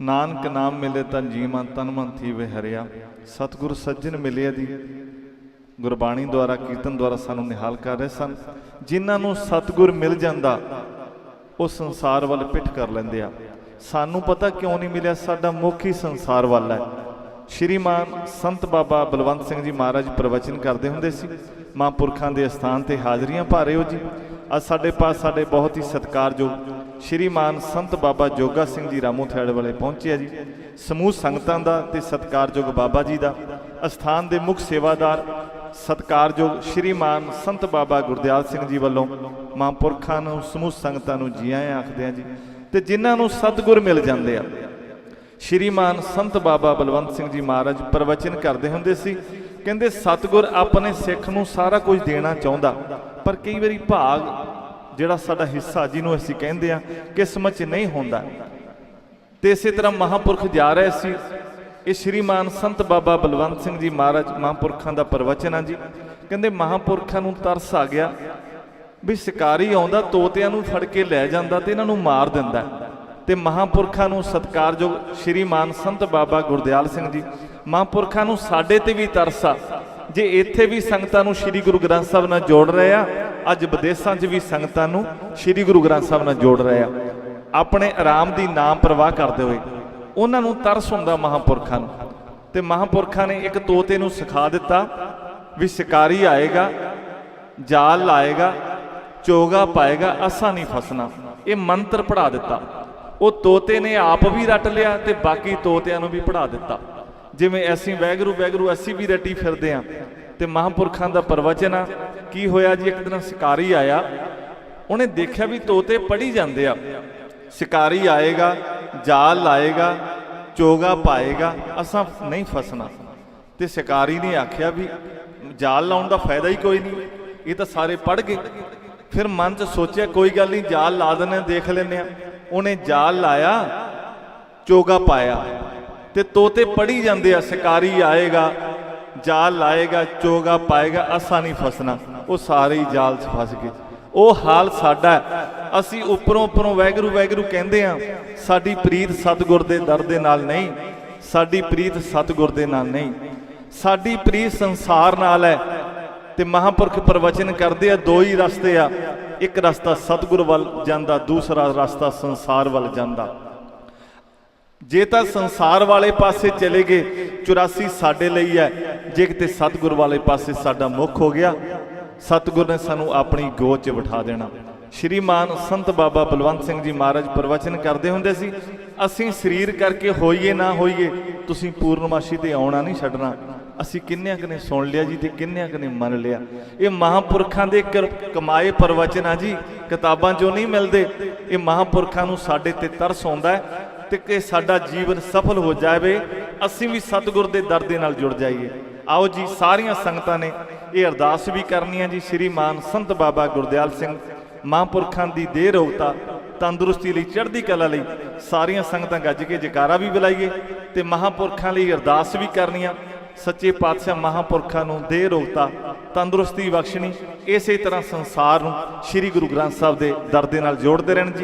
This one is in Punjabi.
ਨਾਨਕ ਨਾਮ ਮਿਲੇ ਤਾਂ ਜੀਵਨ ਤਨ ਮਨ ਥੀਵੇ ਹਰਿਆ। ਸਤਿਗੁਰ ਸੱਜਣ ਮਿਲਿਆ ਦੀ ਗੁਰਬਾਣੀ ਦੁਆਰਾ, ਕੀਰਤਨ ਦੁਆਰਾ ਸਾਨੂੰ ਨਿਹਾਲ ਕਰ ਰਹੇ ਸਨ। ਜਿਨ੍ਹਾਂ ਨੂੰ ਸਤਿਗੁਰ ਮਿਲ ਜਾਂਦਾ, ਉਹ ਸੰਸਾਰ ਵੱਲ ਪਿੱਠ ਕਰ ਲੈਂਦੇ ਆ। ਸਾਨੂੰ ਪਤਾ ਕਿਉਂ ਨਹੀਂ ਮਿਲਿਆ, ਸਾਡਾ ਮੁੱਖ ਹੀ ਸੰਸਾਰ ਵੱਲ ਹੈ। ਸ਼੍ਰੀਮਾਨ ਸੰਤ ਬਾਬਾ ਬਲਵੰਤ ਸਿੰਘ ਜੀ ਮਹਾਰਾਜ ਪ੍ਰਵਚਨ ਕਰਦੇ ਹੁੰਦੇ ਸੀ ਮਹਾਂਪੁਰਖਾਂ ਦੇ ਅਸਥਾਨ ਤੇ ਹਾਜ਼ਰੀਆਂ ਭਾ ਰਹੇ ਹੋ ਜੀ। ਅੱਜ ਸਾਡੇ ਪਾਸ ਸਾਡੇ ਬਹੁਤ ਹੀ ਸਤਿਕਾਰਯੋਗ ਸ਼੍ਰੀਮਾਨ ਸੰਤ ਬਾਬਾ ਜੋਗਾ ਸਿੰਘ ਜੀ ਰਾਮੂ ਥੈੜ ਵਾਲੇ ਪਹੁੰਚਿਆ ਜੀ। ਸਮੂਹ ਸੰਗਤਾਂ ਦਾ ਤੇ ਸਤਿਕਾਰਯੋਗ ਬਾਬਾ ਜੀ ਦਾ। ਅਸਥਾਨ ਦੇ ਮੁੱਖ ਸੇਵਾਦਾਰ ਸਤਿਕਾਰਯੋਗ ਸ਼੍ਰੀਮਾਨ ਸੰਤ ਬਾਬਾ ਗੁਰਦਿਆਲ ਸਿੰਘ ਜੀ ਵੱਲੋਂ ਮਹਾਂਪੁਰਖਾਂ ਨੂੰ, ਸਮੂਹ ਸੰਗਤਾਂ ਨੂੰ ਜੀ ਆਇਆਂ ਆਖਦੇ ਆ ਜੀ। ਤੇ ਜਿਨ੍ਹਾਂ ਨੂੰ ਸਤਿਗੁਰ ਮਿਲ ਜਾਂਦੇ ਆ। ਸ਼੍ਰੀਮਾਨ ਸੰਤ ਬਾਬਾ ਬਲਵੰਤ ਸਿੰਘ ਜੀ ਮਹਾਰਾਜ ਪ੍ਰਵਚਨ ਕਰਦੇ ਹੁੰਦੇ ਸੀ, ਕਹਿੰਦੇ, ਸਤਿਗੁਰ ਆਪਣੇ ਸਿੱਖ ਨੂੰ ਸਾਰਾ ਕੁਝ ਦੇਣਾ ਚਾਹੁੰਦਾ, ਪਰ ਕਈ ਵਾਰੀ ਭਾਗ ਜਿਹੜਾ ਸਾਡਾ ਹਿੱਸਾ ਜਿਹਨੂੰ ਅਸੀਂ ਕਹਿੰਦੇ ਆ ਕਿਸਮਤ 'ਚ ਨਹੀਂ ਹੁੰਦਾ। ਤੇ ਇਸੇ ਤਰ੍ਹਾਂ ਮਹਾਪੁਰਖ ਜਾ ਰਹੇ ਸੀ। ਇਹ ਸ਼੍ਰੀਮਾਨ ਸੰਤ ਬਾਬਾ ਬਲਵੰਤ ਸਿੰਘ ਜੀ ਮਹਾਰਾਜ ਮਹਾਪੁਰਖਾਂ ਦਾ ਪ੍ਰਵਚਨ ਆ ਜੀ। ਕਹਿੰਦੇ ਮਹਾਪੁਰਖਾਂ ਨੂੰ ਤਰਸ ਆ ਗਿਆ ਵੀ ਸ਼ਿਕਾਰੀ ਆਉਂਦਾ, ਤੋਤਿਆਂ ਨੂੰ ਫੜ ਕੇ ਲੈ ਜਾਂਦਾ ਤੇ ਇਹਨਾਂ ਨੂੰ ਮਾਰ ਦਿੰਦਾ। ਤੇ ਮਹਾਪੁਰਖਾਂ ਨੂੰ ਸਤਿਕਾਰਯੋਗ ਸ਼੍ਰੀਮਾਨ ਸੰਤ ਬਾਬਾ ਗੁਰਦਿਆਲ ਸਿੰਘ ਜੀ, ਮਹਾਪੁਰਖਾਂ ਨੂੰ ਸਾਡੇ ਤੇ ਵੀ ਤਰਸ ਆ। ਜੇ ਇੱਥੇ ਵੀ ਸੰਗਤਾਂ ਨੂੰ ਸ੍ਰੀ ਗੁਰੂ ਗ੍ਰੰਥ ਸਾਹਿਬ ਨਾਲ ਜੋੜ ਰਹੇ ਆ ਅੱਜ ਵਿਦੇਸ਼ਾਂ 'ਚ ਵੀ ਸੰਗਤਾਂ ਨੂੰ ਸ੍ਰੀ ਗੁਰੂ ਗ੍ਰੰਥ ਸਾਹਿਬ ਨਾਲ ਜੋੜ ਰਿਹਾ ਆਪਣੇ ਆਰਾਮ ਦੀ ਨਾਮ ਪ੍ਰਵਾਹ ਕਰਦੇ ਹੋਏ ਉਹਨਾਂ ਨੂੰ ਤਰਸ ਹੁੰਦਾ ਮਹਾਪੁਰਖਾਂ ਨੂੰ। ਤੇ ਮਹਾਪੁਰਖਾਂ ਨੇ ਇੱਕ ਤੋਤੇ ਨੂੰ ਸਿਖਾ ਦਿੱਤਾ ਵੀ ਸ਼ਿਕਾਰੀ ਆਏਗਾ, ਜਾਲ ਲਾਏਗਾ, ਚੋਗਾ ਪਾਏਗਾ, ਅਸਾਂ ਨਹੀਂ ਫਸਣਾ। ਇਹ ਮੰਤਰ ਪੜਾ ਦਿੱਤਾ। ਉਹ ਤੋਤੇ ਨੇ ਆਪ ਵੀ ਰਟ ਲਿਆ ਤੇ ਬਾਕੀ ਤੋਤਿਆਂ ਨੂੰ ਵੀ ਪੜਾ ਦਿੱਤਾ। ਜਿਵੇਂ ਅਸੀਂ ਵੈਗਰੂ ਵੈਗਰੂ ਅਸੀਂ ਵੀ ਰਟੀ ਫਿਰਦੇ ਆਂ ਤੇ ਮਹਾਂਪੁਰਖਾਂ ਦਾ ਪ੍ਰਵਚਨ ਆ। ਕੀ ਹੋਇਆ ਜੀ? ਇੱਕ ਦਿਨ ਸ਼ਿਕਾਰੀ ਆਇਆ। ਉਹਨੇ ਦੇਖਿਆ ਵੀ ਤੋਤੇ ਪੜੀ ਜਾਂਦੇ ਆ। ਸ਼ਿਕਾਰੀ ਆਏਗਾ ਜਾਲ ਲਾਏਗਾ ਚੋਗਾ ਪਾਏਗਾ ਅਸਾਂ ਨਹੀਂ ਫਸਣਾ। ਤੇ ਸ਼ਿਕਾਰੀ ਨੇ ਆਖਿਆ ਵੀ ਜਾਲ ਲਾਉਣ ਦਾ ਫਾਇਦਾ ਹੀ ਕੋਈ ਨਹੀਂ। ਇਹ ਤਾਂ ਸਾਰੇ ਪੜ ਗਏ। ਫਿਰ ਮਨ 'ਚ ਸੋਚਿਆ ਕੋਈ ਗੱਲ ਨਹੀਂ ਜਾਲ ਲਾ ਦਿੰਦੇ ਹਾਂ, ਦੇਖ ਲੈਂਦੇ ਆ ਉਹਨੇ ਜਾਲ ਲਾਇਆ ਚੋਗਾ ਪਾਇਆ। ਤੇ ਤੋਤੇ ਪੜੀ ਜਾਂਦੇ ਆ। ਸ਼ਿਕਾਰੀ ਆਏਗਾ ਜਾਲ ਲਾਏਗਾ, ਚੋਗਾ ਪਾਏਗਾ, ਅਸਾਂ ਨਹੀਂ ਫਸਣਾ। ਉਹ ਸਾਰੇ ਹੀ ਜਾਲ 'ਚ ਫਸ ਗਏ। ਉਹ ਹਾਲ ਸਾਡਾ ਅਸੀਂ ਉੱਪਰੋਂ ਉੱਪਰੋਂ ਵੈਗਰੂ ਵੈਗਰੂ ਕਹਿੰਦੇ ਆ ਸਾਡੀ ਪ੍ਰੀਤ ਸਤਿਗੁਰ ਦੇ ਦਰ ਦੇ ਨਾਲ ਨਹੀਂ, ਸਾਡੀ ਪ੍ਰੀਤ ਸਤਿਗੁਰ ਦੇ ਨਾਲ ਨਹੀਂ। ਸਾਡੀ ਪ੍ਰੀਤ ਸੰਸਾਰ ਨਾਲ ਹੈ ਤੇ ਮਹਾਪੁਰਖ ਪ੍ਰਵਚਨ ਕਰਦੇ ਆ, ਦੋ ਹੀ ਰਸਤੇ ਆ। ਇੱਕ ਰਸਤਾ ਸਤਿਗੁਰ ਵੱਲ ਜਾਂਦਾ, ਦੂਸਰਾ ਰਸਤਾ ਸੰਸਾਰ ਵੱਲ ਜਾਂਦਾ। ਜੇ ਤਾਂ ਸੰਸਾਰ ਵਾਲੇ ਪਾਸੇ ਚਲੇ ਗਏ 84 ਸਾਡੇ ਲਈ ਹੈ। ਜੇ ਕਿਤੇ ਸਤਿਗੁਰ ਵਾਲੇ ਪਾਸੇ ਸਾਡਾ ਮੁੱਖ ਹੋ ਗਿਆ, ਸਤਿਗੁਰ ਨੇ ਸਾਨੂੰ ਆਪਣੀ ਗੋਦ 'ਚ ਬਿਠਾ ਦੇਣਾ। ਸ਼੍ਰੀਮਾਨ ਸੰਤ ਬਾਬਾ ਬਲਵੰਤ ਸਿੰਘ ਜੀ ਮਹਾਰਾਜ ਪ੍ਰਵਚਨ ਕਰਦੇ ਹੁੰਦੇ ਸੀ, ਅਸੀਂ ਸਰੀਰ ਕਰਕੇ ਹੋਈਏ ਨਾ ਹੋਈਏ, ਤੁਸੀਂ ਪੂਰਨਮਾਸ਼ੀ ਤੇ ਆਉਣਾ ਨਹੀਂ ਛੱਡਣਾ। ਅਸੀਂ ਕਿੰਨਿਆਂ ਕਨੇ ਸੁਣ ਲਿਆ ਜੀ ਤੇ ਕਿੰਨਿਆਂ ਕਨੇ ਮੰਨ ਲਿਆ। ਇਹ ਮਹਾਪੁਰਖਾਂ ਦੇ ਕਮਾਏ ਪ੍ਰਵਚਨ ਆ ਜੀ, ਕਿਤਾਬਾਂ 'ਚੋਂ ਨਹੀਂ ਮਿਲਦੇ। ਇਹ ਮਹਾਪੁਰਖਾਂ ਨੂੰ ਸਾਡੇ ਤੇ ਤਰਸ ਆਉਂਦਾ ਹੈ ਤੇ ਕਿ ਸਾਡਾ ਜੀਵਨ ਸਫਲ ਹੋ ਜਾਵੇ ਅਸੀਂ ਵੀ ਸਤਿਗੁਰ ਦੇ ਦਰ ਦੇ ਨਾਲ ਜੁੜ ਜਾਈਏ। ਆਓ ਜੀ, ਸਾਰੀਆਂ ਸੰਗਤਾਂ ਨੇ ਇਹ ਅਰਦਾਸ ਵੀ ਕਰਨੀ ਹੈ ਜੀ, ਸ੍ਰੀ ਮਾਨ ਸੰਤ ਬਾਬਾ ਗੁਰਦਿਆਲ ਸਿੰਘ ਮਹਾਂਪੁਰਖਾਂ ਦੀ ਦੇਹ ਰੋਗਤਾ ਤੰਦਰੁਸਤੀ ਲਈ, ਚੜ੍ਹਦੀ ਕਲਾ ਲਈ ਸਾਰੀਆਂ ਸੰਗਤਾਂ ਗੱਜ ਕੇ ਜਕਾਰਾ ਵੀ ਬੁਲਾਈਏ ਤੇ ਮਹਾਂਪੁਰਖਾਂ ਲਈ ਅਰਦਾਸ ਵੀ ਕਰਨੀਆਂ ਸੱਚੇ ਪਾਤਸ਼ਾਹ ਮਹਾਂਪੁਰਖਾਂ ਨੂੰ ਦੇਹ ਰੋਗਤਾ ਤੰਦਰੁਸਤੀ ਬਖਸ਼ਣੀ, ਇਸੇ ਤਰ੍ਹਾਂ ਸੰਸਾਰ ਨੂੰ ਸ੍ਰੀ ਗੁਰੂ ਗ੍ਰੰਥ ਸਾਹਿਬ ਦੇ ਦਰ ਦੇ ਨਾਲ ਜੋੜਦੇ ਰਹਿਣ ਜੀ।